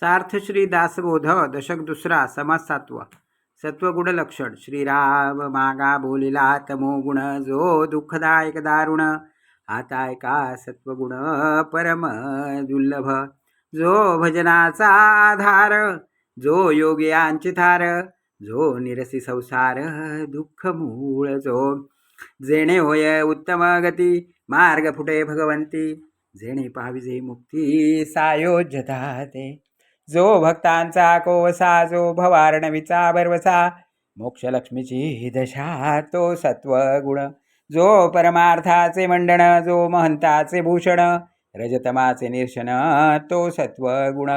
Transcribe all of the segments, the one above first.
सार्थ श्री दासबोध दशक दुसरा समाज सातवा. सत्वगुण लक्षण. श्रीराम मागा बोलिला तमो गुण. जो दुःखदायक दारुण. हाताय का सत्वगुण परम दुर्लभ. जो भजनाचा आधार. जो योगियांची थार. जो निरसी संसार. दुःख मूळ जो. जेणे होय उत्तम गती. मार्ग फुटे भगवंती. जेणे पाविजे मुक्ती सायोज्यता ते. जो भक्तांचा कोवसा जो भवारणवीचा बरवसा मोक्षलक्ष्मीची दशा तो सत्वगुण. जो परमार्थाचे मंडण जो महंताचे भूषण रजतमाचे निर्शन तो सत्वगुण.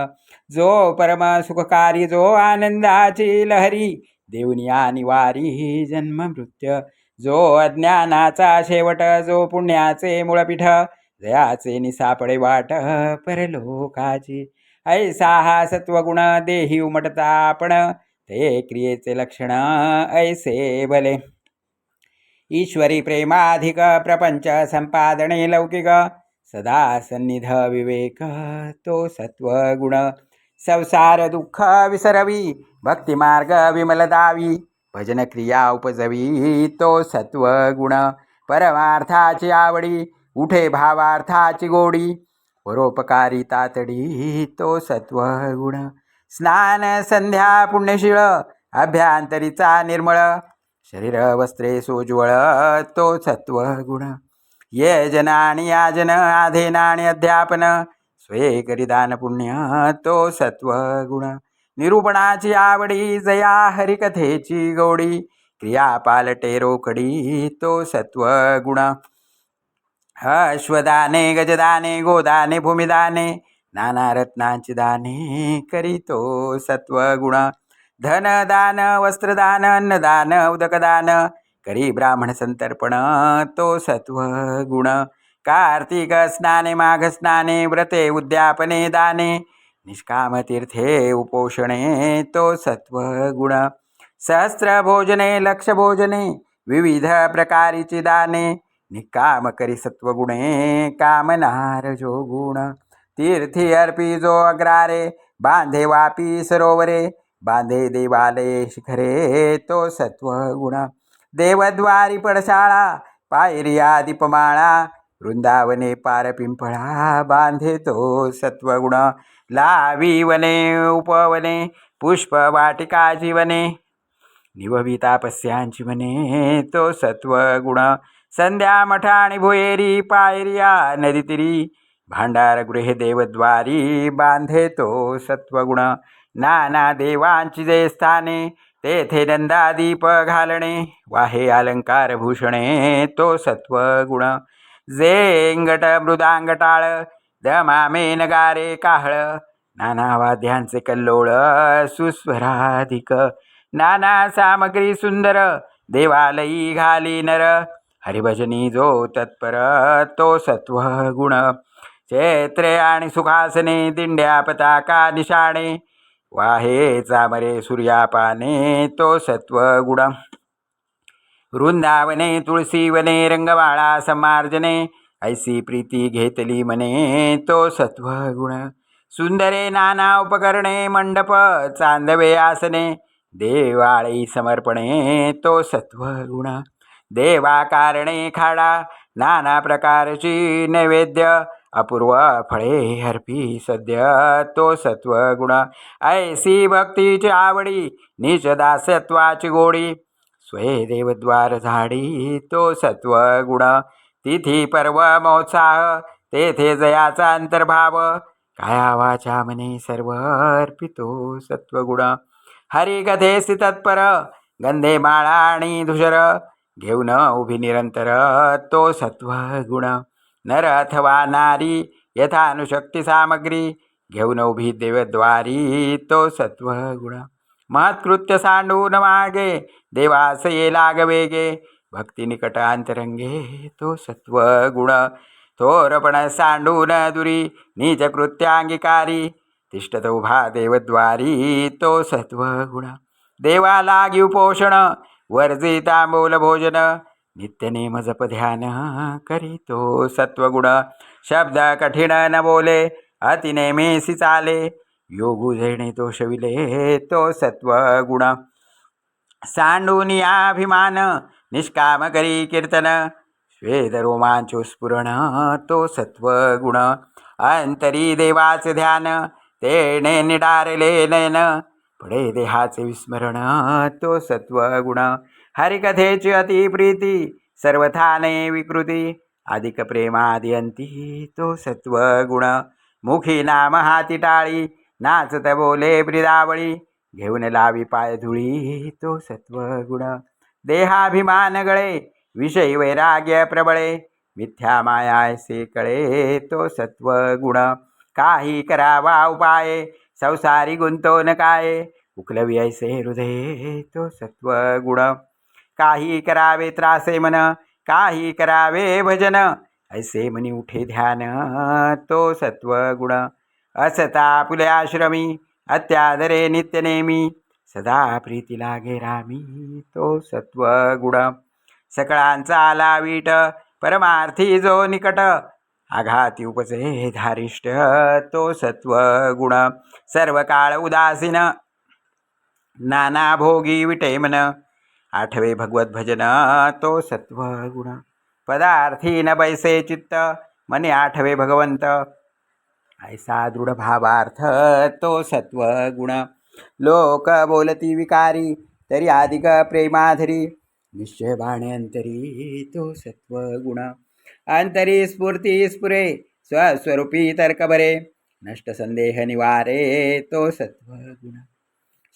जो परम सुखकारी जो आनंदाची लहरी देवनिया निवारी जन्म मृत्य. जो अज्ञानाचा शेवट जो पुण्याचे मुळपीठ जयाचे निसापडे वाट परलोकाची. ऐसा हा सत्वगुण देही उमटता आपण. ते क्रियेचे लक्षण ऐसे भले. ईश्वरी प्रेमाधिक प्रपंच संपादने लौकिक. सदा सन्निध विवेक तो सत्वगुण संसार दुःख विसरवी भक्तिमार्ग विमल दावी. भजन क्रिया उपजवी तो सत्वगुण परमार्थाची आवडी उठे भावार्थाची गोडी. परोपकारी तातडी तो सत्वगुण स्नान संध्या पुण्यशीळ अभ्यांतरीचा निर्मळ. शरीर वस्त्रे सोज्वळ तो सत्वगुण ये जन आणि आजन आधेन आणि अध्यापन. स्वे करिदान पुण्य तो सत्वगुण निरूपणाची आवडी जया हरिकथेची गौडी. क्रिया पालटे रोकडी तो सत्वगुण अश्वदाने गजदाने गोदाने भूमिदाने नाना रत्नांची दाने करीतो सत्वगुण. धनदान वस्त्रदान अन्नदान उदकदान करी ब्राह्मण संतर्पण तो सत्वगुण. कार्तिक स्नाने माघ स्नाने व्रते उद्यापने दाने निष्काम तीर्थे उपोषणे तो सत्वगुण. सहस्र भोजने लक्ष भोजने विविध प्रकारीची दाने निकाम करी सत्वगुणे कामनार जो गुण. तीर्थी अर्पी जो अग्रारे बांधे वापी सरोवरे बांधे देवालये शिखरे तो सत्वगुण देवद्वारी पडशाळा पायरिया दीपमाळा वृंदावने पार पिंपळा बांधे तो सत्वगुण लावी वने उपवने पुष्प वाटिका जीवने निवविता पस्यांची वने तो सत्वगुण संध्या मठा आणि भुयेरी पायरिया नदीतिरी भांडार गृहे देवद्वारी बांधे तो सत्वगुण. नाना देवांची जे स्थाने तेथे नंदादीप घालणे वाहे अलंकार भूषणे तो सत्वगुण. जेंगट मृदांगटाळ दमामे नगारे काहळ नाना वाद्यांचे कल्लोळ सुस्वराधिक. नाना सामग्री सुंदर देवालयी घाली नर हरिभजनी जो तत्पर तो सत्वगुण चैत्रे आणि सुखासने दिंड्या पताका निशाणे. वाहे चामरे सूर्यापाने तो सत्वगुण वृंदावने तुळसीवने रंगवाळा समार्जने ऐसी प्रीती घेतली मने तो सत्वगुण सुंदरे नाना उपकरणे मंडप चांदवे आसने देवाळी समर्पणे तो देवा देवाकारणे खाडा नाना प्रकारची नैवेद्य अपूर्व फळे हरपी सद्य तो सत्व गुण ऐसी भक्तीची आवडी निज दासत्वाची गोडी. स्वय देवद्वार झाडी तो सत्वगुण. तिथी पर्व मोत्साह तेथे जयाचा अंतर्भाव. कायावाच्या मने सर्व अर्पितो सत्वगुण. हरिकथेसी तत्पर गंधे माळा आणि धुशर घेऊन उभी निरंतर तो सत्वगुण नर अथवा नारी यथानुशक्ती सामग्री. घेऊन उभी देवद्वारी तो सत्वगुण महत्कृत्य सांडून मागे देवास ये लागवेगे भक्ती निकट अंतरंगे तो सत्वगुण थोरपण सांडून दुरी नीच कृत्यांगिकारी. तिष्ठत उभा देवद्वारी तो सत्वगुण देवा लागी उपोषण वर्जी तांबूल भोजन. नित्यनेम जप ध्यान करीतो सत्वगुण. शब्द कठीण न बोले अतिनेमेसी चाले. योगू देणे तो शविले तो सत्वगुण. सांडून अभिमान निष्काम करी कीर्तन. श्वेद रोमांचोस्फुरण तो सत्वगुण. अंतरी देवाच ध्यान तेणे निडारले नयन. पडे देहाचे विस्मरण तो सत्वगुण. हरिकथेची अतिप्रीती सर्वथाने विकृती. अधिक प्रेमादियंती तो सत्व गुण मुखी नाम हाती टाळी नाचत बोले ब्रिदावळी घेऊन लावी पाय धुळी तो सत्वगुण. देहाभिमान गळे विषयी वैराग्य प्रबळे. मिथ्या मायासे कळे तो सत्व गुण काही करावा उपाय संसारी गुंतवण काय? उकलवी ऐसे हृदय तो सत्व गुण. काही करावे त्रासे मन काही करावे भजन. ऐसे म्हणी उठे ध्यान तो सत्व गुण. असता फुले आश्रमी अत्यादरे नित्यनेमी सदा प्रीती लागे रामी तो सत्वगुण सकळांचा आला वीट परमार्थी जो निकट. आघाती उपजे धारिष्ट तो सत्वगुण सर्व काळ उदासीन। नाना भोगी विटेमन। आठवे भगवत भजन तो सत्वगुण। पदार्थी न बैसे चित्त। मने आठवे भगवंत। ऐसा दृढ भावार्थ तो सत्वगुण। लोक बोलती विकारी तरी अधिक प्रेमाधरी। निश्चय बाणे अंतरी तो सत्वगुण। अंतरी स्फूर्ती स्फुरे स्वस्वरूपी तर्क बरे नष्ट संदेह निवारे तो सत्वगुण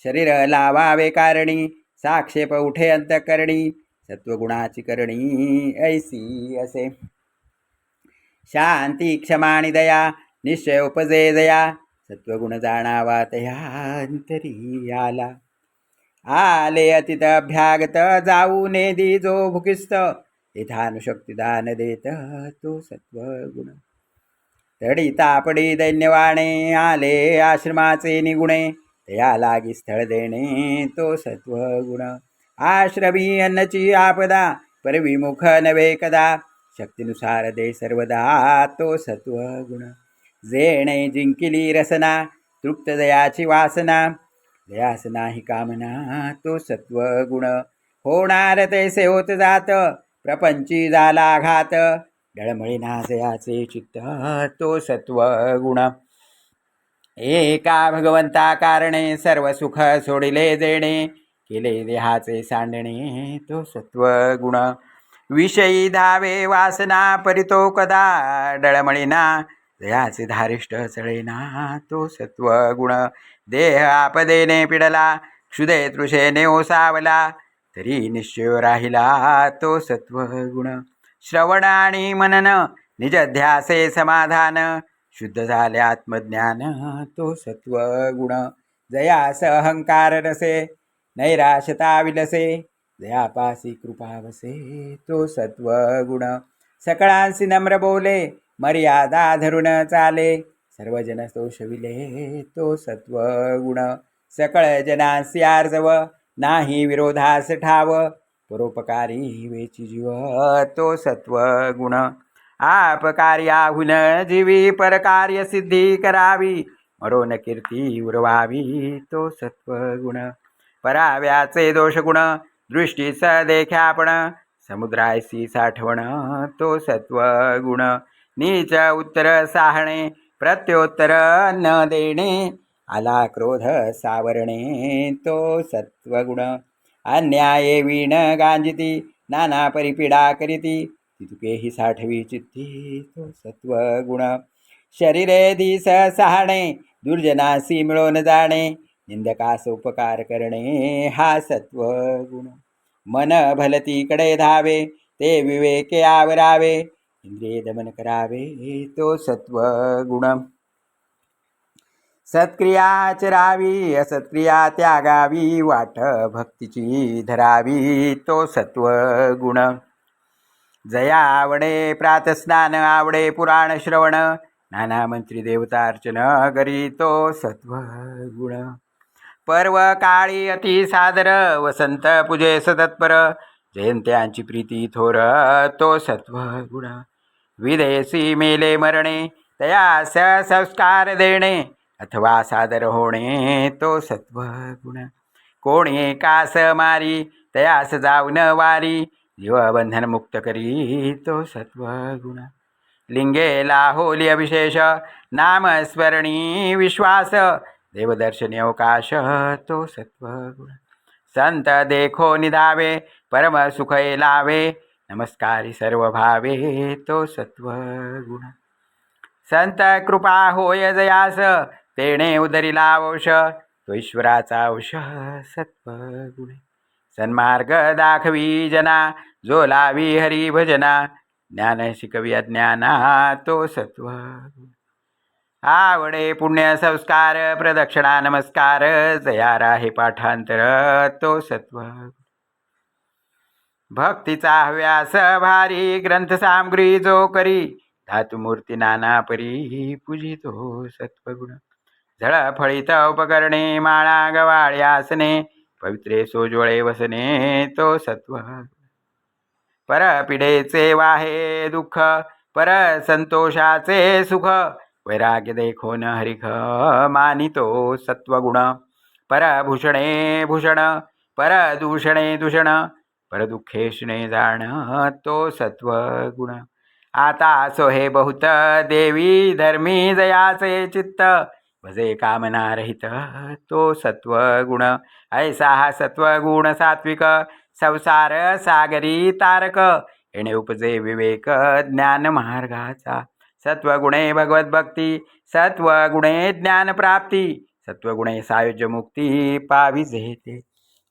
शरीर लावावे कारणी साक्षेप उठे अंतकरणी सत्वगुणाची करणी ऐसी असे शांती क्षमाणी दया निश्चय उपजे दया सत्वगुण जाणावा तयांतरी आला आले अतित अभ्यागत जाऊ नेदी जो भुकिस्त यथानुशक्ती दान देत तो सत्वगुण। तडी तापडी दैन्यवाणे आले आश्रमाचे निगुणे तया लागी स्थळ देणे तो सत्वगुण। आश्रमी अन्नची आपदा परविमुख नवे कदा शक्तीनुसार दे सर्वदा तो सत्वगुण। जेणे जिंकिली रसना तृप्त दयाची वासना दयास नाही कामना तो सत्वगुण। होणार तैसे होत जात प्रपंची झाला घात डळमळीना चित्त तो सत्व गुण. एका भगवंता कारणे सर्व सुख सोडिले देणे. केले देहाचे सांडणे तो सत्व गुण. विषयी धावे वासना परितो कदा डळमळीना दयाचे धारिष्ट चळेना तो सत्व गुण. देह आपदेने पिडला क्षुदे तृषेने ओसावला तरी निश्चय राहिला तो सत्वगुण श्रवण आणि मनन निजध्यासे समाधान. शुद्ध झाले आत्मज्ञान तो सत्वगुण जयास अहंकार नसे नैराशता विलसे. दयापासी कृपा वसे तो सत्वगुण सकळांशी नम्र बोले मर्यादा धरून चाले. सर्वजन तोषविले तो सत्वगुण सकळ जनासी आर्जव नाही विरोधास ठाव परोपकारी वेची जीव तो सत्व सत्वगुण आपकार्याहुन जीवी परकार्य सिद्धी करावी. मरोन कीर्ती उरवावी तो सत्व गुण. पराव्याचे दोषगुण दृष्टीस देख्यापण समुद्रायसी साठवण तो सत्व गुण. नीच उत्तर साहणे प्रत्योत्तर न देणे. आला क्रोध सावरणे तो सत्वगुण. अन्याये वीण गांजिती नाना परिपीडा करीती. तितुकेही साठवी चित्ती तो सत्वगुण. शरीरे दिस सहाणे दुर्जनासी मिळवून जाणे. निंदकास उपकार करणे हा सत्वगुण. मन भलतीकडे धावे ते विवेके आवरावे. इंद्रिय दमन करावे तो सत्वगुण. सत्क्रिया चरावी असत्क्रिया त्यागावी वाट भक्तीची धरावी तो सत्व गुण. जया आवडे प्रातस्नान आवडे पुराण श्रवण नाना मंत्री देवतार्चन करी तो सत्वगुण पर्व काळी अति सादर वसंत पूजे सतत्पर जयंत्यांची प्रीती थोर तो सत्वगुण विदेशी मेले मरणे तया संस्कार देणे अथवा सादर होणे तो सत्वगुण कोणी कास मारी तयास जाऊन वारी. जीवबंधन मुक्त करी तो सत्वगुण लिंगेला होली अविशेष नामस्मरणी विश्वास. देवदर्शनी अवकाश तो सत्वगुण संत देखो निधावे परम सुख लावे. नमस्कारी सर्व भावे तो सत्वगुण संत कृपा होय जयास तेणे उदरीला लावश तो ईश्वराचा अंश सत्वगुण. सन्मार्ग दाखवी जना जो लावी हरी भजना ज्ञान शिकवी अज्ञाना तो सत्व आवडे पुण्य संस्कार प्रदक्षिणा नमस्कार जया राहे पाठांतर तो सत्व भक्तीचा हव्यास भारी ग्रंथ सामग्री जो करी धातुमूर्ती नाना परी पूजितो सत्वगुण. झळफळीत उपकरणे माळा गवाळे आसने पवित्रे सोजवळे वसने तो सत्व. पर पिढेचे वाहे दुःख पर संतोषाचे सुख वैराग्य देखोन हरिख मानितो सत्वगुण. परभूषणे भूषण परदूषणे दूषण परदुःखेशने जाण तो सत्वगुण. आता असो हे बहुत देवी धर्मी जयाचे चित्त भजे कामना रहित तो सत्वगुण ऐसा हा सत्वगुण सात्विक संसार सागरी तारक येणे उपजे विवेक ज्ञान मार्गाचा. सत्वगुणे भगवद्भक्ती सत्वगुणे ज्ञानप्राप्ती सत्वगुणे सायुज्य मुक्ती पावी जेते.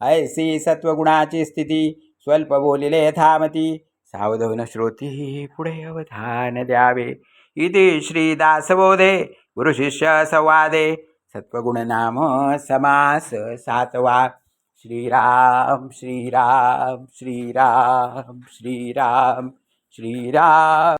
ऐसी सत्वगुणाची स्थिती स्वल्प बोलिले थांबती सावधवन श्रोती पुढे अवधान द्यावे. इति श्रीदासबोधे गुरुशिष्य संवादे सत्वगुणनाम समास सातवा। श्रीराम श्रीराम श्रीराम श्रीराम श्रीराम।